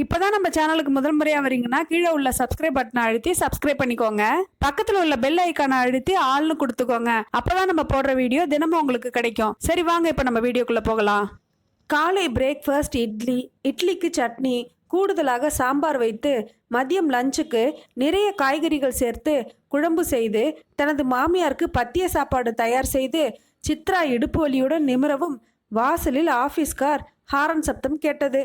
இப்போதான் நம்ம சேனலுக்கு முதல் முறையாக வரீங்கன்னா கீழே உள்ள சப்ஸ்கிரைப் பட்டனை அழுத்தி சப்ஸ்கிரைப் பண்ணிக்கோங்க. பக்கத்தில் உள்ள பெல் ஐக்கானை அழுத்தி ஆள்னு கொடுத்துக்கோங்க. அப்போதான் நம்ம போடுற வீடியோ தினமும் உங்களுக்கு கிடைக்கும். சரி வாங்க இப்போ நம்ம வீடியோக்குள்ளே போகலாம். காலை பிரேக்ஃபாஸ்ட் இட்லி இட்லிக்கு சட்னி கூடுதலாக சாம்பார் வைத்து மதியம் லஞ்சுக்கு நிறைய காய்கறிகள் சேர்த்து குழம்பு செய்து தனது மாமியாருக்கு பத்திய சாப்பாடு தயார் செய்து சித்ரா இடுப்பு வலியுடன் நிமிரவும் வாசலில் ஆஃபீஸ்கார் ஹாரன் சப்தம் கேட்டது.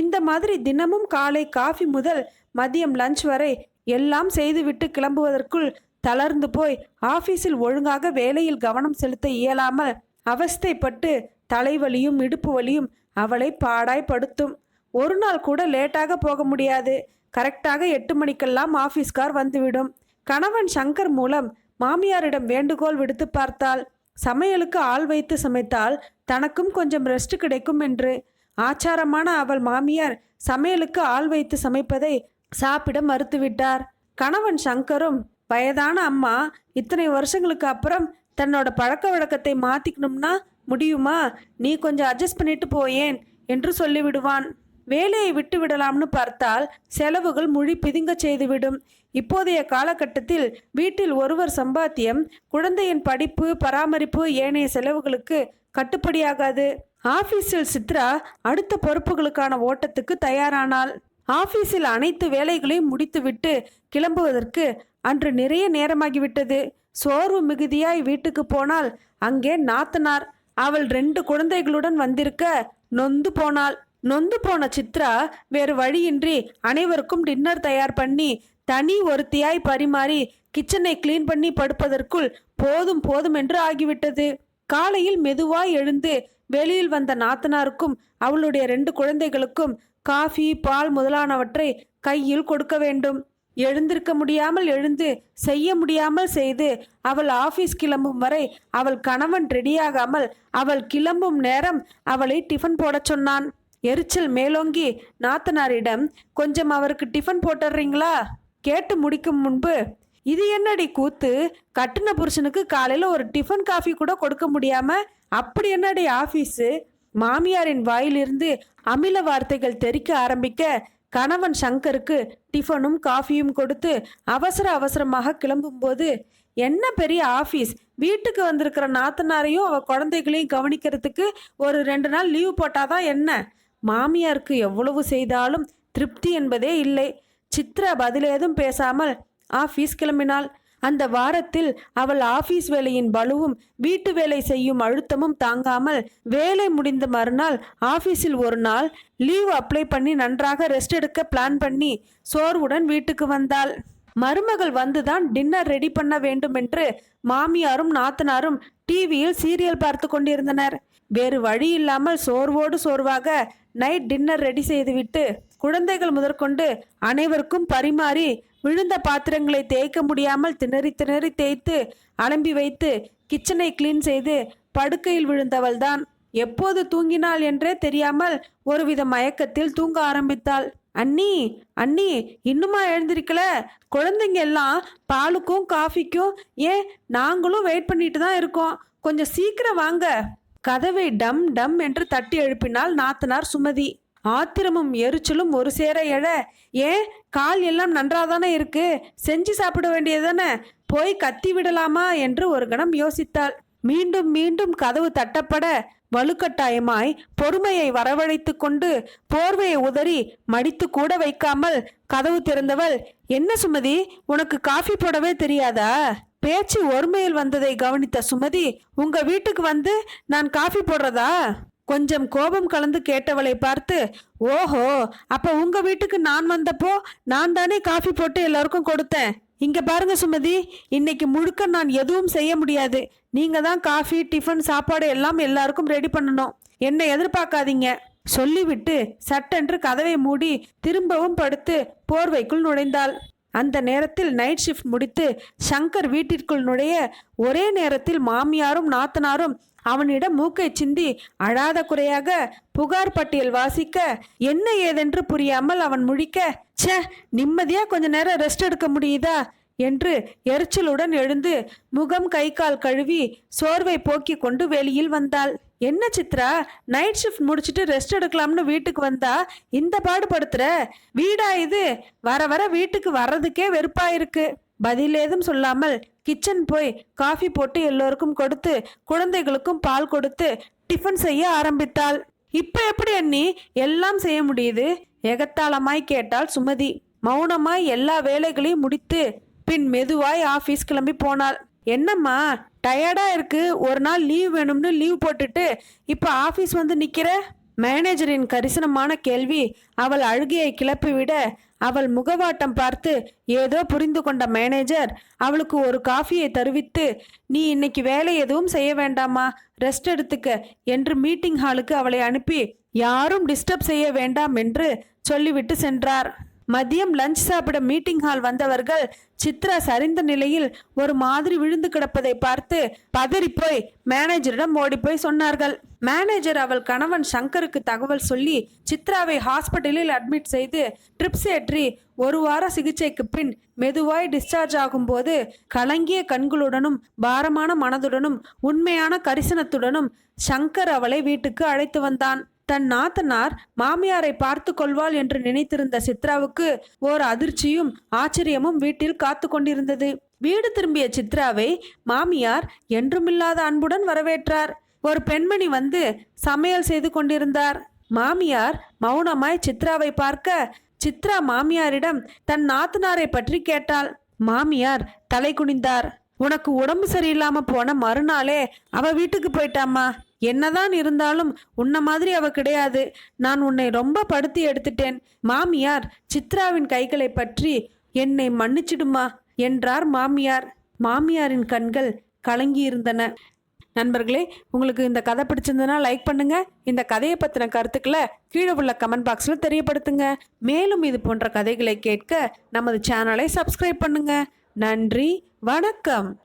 இந்த மாதிரி தினமும் காலை காஃபி முதல் மதியம் லஞ்ச் வரை எல்லாம் செய்துவிட்டு கிளம்புவதற்குள் தளர்ந்து போய் ஆபீஸில் ஒழுங்காக வேலையில் கவனம் செலுத்த இயலாமல் அவஸ்தைப்பட்டு தலைவலியும் இடுப்பு வலியும் அவளை பாடாய்ப்படுத்தும். ஒரு நாள் கூட லேட்டாக போக முடியாது. கரெக்டாக எட்டு மணிக்கெல்லாம் ஆபீஸ் கார் வந்துவிடும். கணவன் சங்கர் மூலம் மாமியாரிடம் வேண்டுகோள் விடுத்து பார்த்தாள் சமையலுக்கு ஆள் வைத்து சமைத்தால் தனக்கும் கொஞ்சம் ரெஸ்ட் கிடைக்கும் என்று ஆச்சாரமான அவள் மாமியார் சமையலுக்கு ஆள் வைத்து சமைப்பதை சாப்பிட மறுத்துவிட்டார். கணவன் சங்கரும் வயதான அம்மா இத்தனை வருஷங்களுக்கு அப்புறம் தன்னோட பழக்க வழக்கத்தை மாத்திக்கணும்னா முடியுமா? நீ கொஞ்சம் அட்ஜஸ்ட் பண்ணிட்டு போயேன் என்று சொல்லிவிடுவான். வேலையை விட்டு விடலாம்னு பார்த்தால் செலவுகள் முழி பிதுங்க செய்துவிடும். இப்போதைய காலகட்டத்தில் வீட்டில் ஒருவர் சம்பாத்தியம் குழந்தையின் படிப்பு பராமரிப்பு ஏனைய செலவுகளுக்கு கட்டுப்படியாகாது. ஆபீஸில் சித்ரா அடுத்த பொறுப்புகளுக்கான ஓட்டத்துக்கு தயாரானாள். ஆபீஸில் அனைத்து வேலைகளையும் முடித்துவிட்டு கிளம்புவதற்கு அன்று நிறைய நேரமாகிவிட்டது. சோர்வு மிகுதியாய் வீட்டுக்கு போனால் அங்கே நாத்தனார் அவள் ரெண்டு குழந்தைகளுடன் வந்திருக்க நொந்து போனாள். நொந்து போன சித்ரா வேறு வழியின்றி அனைவருக்கும் டின்னர் தயார் பண்ணி தனி ஒருத்தியாய் பரிமாறி கிச்சனை க்ளீன் பண்ணி படுப்பதற்குள் போதும் போதும் என்று ஆகிவிட்டது. காலையில் மெதுவாய் எழுந்து வெளியில் வந்த நாத்தனாருக்கும் அவளுடைய ரெண்டு குழந்தைகளுக்கும் காஃபி பால் முதலானவற்றை கையில் கொடுக்க வேண்டும். எழுந்திருக்க முடியாமல் எழுந்து செய்ய முடியாமல் செய்து அவள் ஆபீஸ் கிளம்பும் வரை அவள் கணவன் ரெடியாகாமல் அவள் கிளம்பும் நேரம் அவளை டிஃபன் போடச் சொன்னான். எரிச்சல் மேலோங்கி நாத்தனாரிடம் கொஞ்சம் அவருக்கு டிஃபன் போட்டுடுறீங்களா கேட்டு முடிக்கும் முன்பு இது என்னடி கூத்து? கட்டின புருஷனுக்கு காலையில் ஒரு டிஃபன் காஃபி கூட கொடுக்க முடியாம அப்படி என்னடி ஆஃபீஸு மாமியாரின் வாயிலிருந்து அமில வார்த்தைகள் தெறிக்க ஆரம்பிக்க கணவன் சங்கருக்கு டிஃபனும் காஃபியும் கொடுத்து அவசர அவசரமாக கிளம்பும்போது என்ன பெரிய ஆஃபீஸ் வீட்டுக்கு வந்திருக்கிற நாத்தனாரையும் அவள் குழந்தைகளையும் கவனிக்கிறதுக்கு ஒரு ரெண்டு நாள் லீவ் போட்டாதான் என்ன? மாமியாருக்கு எவ்வளவு செய்தாலும் திருப்தி என்பதே இல்லை. சித்ரா பதிலேதும் பேசாமல் ஆஃபீஸ் கிளம்பினாள். அந்த வாரத்தில் அவள் ஆபீஸ் வேலையின் பலுவும் வீட்டு வேலை செய்யும் அழுத்தமும் தாங்காமல் வேலை முடிந்த மறுநாள் ஆபீஸில் ஒரு நாள் லீவ் அப்ளை பண்ணி நன்றாக ரெஸ்ட் எடுக்க பிளான் பண்ணி சோர்வுடன் வீட்டுக்கு வந்தாள். மருமகள் வந்துதான் டின்னர் ரெடி பண்ண வேண்டும் என்று மாமியாரும் நாத்தனாரும் டிவியில் சீரியல் பார்த்து கொண்டிருந்தனர். வேறு வழி இல்லாமல் சோர்வோடு சோர்வாக நைட் டின்னர் ரெடி செய்துவிட்டு குழந்தைகள் முதற்கொண்டு அனைவருக்கும் பரிமாறி விழுந்த பாத்திரங்களை தேய்க்க முடியாமல் திணறி திணறி தேய்த்து அலம்பி வைத்து கிச்சனை கிளீன் செய்து படுக்கையில் விழுந்தவள்தான். எப்போது தூங்கினாள் என்றே தெரியாமல் ஒருவித மயக்கத்தில் தூங்க ஆரம்பித்தாள். அண்ணி அண்ணி இன்னுமா எழுந்திருக்கல? குழந்தைங்க எல்லாம் பாலுக்கும் காஃபிக்கும் ஏன் நாங்களும் வெயிட் பண்ணிட்டு தான் இருக்கோம். கொஞ்சம் சீக்கிரம் வாங்க. கதவை டம் டம் என்று தட்டி எழுப்பினாள் நாத்தனார் சுமதி. ஆத்திரமும் எரிச்சலும் ஒரு சேர எழ. ஏன்? கால் எல்லாம் நன்றாதானே இருக்கு? செஞ்சு சாப்பிட வேண்டியதானே போய் கத்தி விடலாமா? என்று ஒரு கணம் யோசித்தாள். மீண்டும் மீண்டும் கதவு தட்டப்பட வலுக்கட்டாயமாய் பொறுமையை வரவழைத்து கொண்டு போர்வையை உதறி மடித்து கூட வைக்காமல் கதவு திறந்தவள் என்ன சுமதி? உனக்கு காஃபி போடவே தெரியாதா? பேச்சு ஒருமையில் வந்ததை கவனித்த சுமதி உங்க வீட்டுக்கு வந்து நான் காஃபி போடுறதா? கொஞ்சம் கோபம் கலந்து கேட்டவளை பார்த்து ஓஹோ அப்ப உங்க வீட்டுக்கு நான் வந்தப்போ நான் தானே காஃபி போட்டு எல்லாருக்கும் கொடுத்தேன். இங்க பாருங்க சுமதி இன்னைக்கு முழுக்க நான் எதுவும் செய்ய முடியாது. நீங்க தான் காஃபி டிஃபன் சாப்பாடு எல்லாம் எல்லாருக்கும் ரெடி பண்ணணும். என்னை எதிர்பார்க்காதீங்க. சொல்லிவிட்டு சட்டென்று கதவை மூடி திரும்பவும் படுத்து போர்வைக்குள் நுழைந்தாள். அந்த நேரத்தில் நைட் ஷிஃப்ட் முடித்து சங்கர் வீட்டிற்குள் நுழைய ஒரே நேரத்தில் மாமியாரும் நாத்தனாரும் அவனிடம் மூக்கை சிந்தி அழாத குறையாக புகார் பட்டியல் வாசிக்க என்ன ஏதென்று புரியாமல் அவன் முழிக்க ச்சே நிம்மதியா கொஞ்ச நேரம் ரெஸ்ட் எடுக்க முடியுதா? என்று எரிச்சலுடன் எழுந்து முகம் கை கால் கழுவி சோர்வை போக்கி கொண்டு வெளியில் வந்தாள். என்ன சித்ரா நைட் ஷிஃப்ட் முடிச்சுட்டு ரெஸ்ட் எடுக்கலாம்னு வீட்டுக்கு வந்தா இந்த பாடுபடுத்துற? வீடா இது? வர வர வீட்டுக்கு வர்றதுக்கே வெறுப்பா இருக்கு. பதில் ஏதும் சொல்லாமல் கிச்சன் போய் காஃபி போட்டு எல்லோருக்கும் கொடுத்து குழந்தைகளுக்கும் பால் கொடுத்து டிஃபன் செய்ய ஆரம்பித்தாள். இப்போ எப்படி அண்ணி? எல்லாம் செய்ய முடியுது? எகத்தாளமாய் கேட்டாள் சுமதி. மௌனமாய் எல்லா வேலைகளையும் முடித்து பின் மெதுவாய் ஆஃபீஸ் கிளம்பி போனாள். என்னம்மா டயர்டாக இருக்கு. ஒரு நாள் லீவ் வேணும்னு லீவ் போட்டுட்டு இப்போ ஆஃபீஸ் வந்து நிற்கிற மேனேஜரின் கரிசனமான கேள்வி. அவள் அழுகையை கிளப்பிவிட அவள் முகவாட்டம் பார்த்து ஏதோ புரிந்து கொண்ட மேனேஜர் அவளுக்கு ஒரு காஃபியை தருவித்து நீ இன்னைக்கு வேலை எதுவும் செய்ய வேண்டாமா? ரெஸ்ட் எடுத்துக்க என்று மீட்டிங் ஹாலுக்கு அவளை அனுப்பி யாரும் டிஸ்டர்ப் செய்ய வேண்டாம் என்று சொல்லிவிட்டு சென்றார். மதியம் லஞ்ச் சாப்பிட மீட்டிங் ஹால் வந்தவர்கள் சித்ரா சரிந்த நிலையில் ஒரு மாதிரி விழுந்து கிடப்பதை பார்த்து பதறி போய் மேனேஜரிடம் ஓடி போய் சொன்னார்கள். மேனேஜர் அவள் கணவன் சங்கருக்கு தகவல் சொல்லி சித்ராவை ஹாஸ்பிட்டலில் அட்மிட் செய்து ட்ரிப்ஸ் ஏற்றி ஒரு வார சிகிச்சைக்கு பின் மெதுவாய் டிஸ்சார்ஜ் ஆகும்போது கலங்கிய கண்களுடனும் பாரமான மனதுடனும் உண்மையான கரிசனத்துடனும் சங்கர் அவளை வீட்டுக்கு அழைத்து வந்தான். தன் நாத்தனார் மாமியாரை பார்த்து கொள்வாள் என்று நினைத்திருந்த சித்ராவுக்கு ஓர் அதிர்ச்சியும் ஆச்சரியமும் வீட்டில் காத்து கொண்டிருந்தது. வீடு திரும்பிய சித்ராவை மாமியார் என்றுமில்லாத அன்புடன் வரவேற்றார். ஒரு பெண்மணி வந்து சமையல் செய்து கொண்டிருந்தார். மாமியார் மௌனமாய் சித்ராவை பார்க்க சித்ரா மாமியாரிடம் தன் நாத்தனாரை பற்றி கேட்டாள். மாமியார் தலை குனிந்தார். உனக்கு உடம்பு சரியில்லாம போன மறுநாளே அவ வீட்டுக்கு போயிட்டாமா என்னதான் இருந்தாலும் உன்ன மாதிரி அவ கிடையாது. நான் உன்னை ரொம்ப படுத்தி எடுத்துட்டேன். மாமியார் சித்ராவின் கைகளை பற்றி என்னை மன்னிச்சிடுமா? என்றார் மாமியார். மாமியாரின் கண்கள் கலங்கி இருந்தன நண்பர்களே உங்களுக்கு இந்த கதை பிடிச்சிருந்ததுன்னா லைக் பண்ணுங்க. இந்த கதையை பற்றின கருத்துக்களை கீழே உள்ள கமெண்ட் பாக்ஸில் தெரியப்படுத்துங்க. மேலும் இது போன்ற கதைகளை கேட்க நமது சேனலை சப்ஸ்கிரைப் பண்ணுங்க. நன்றி வணக்கம்.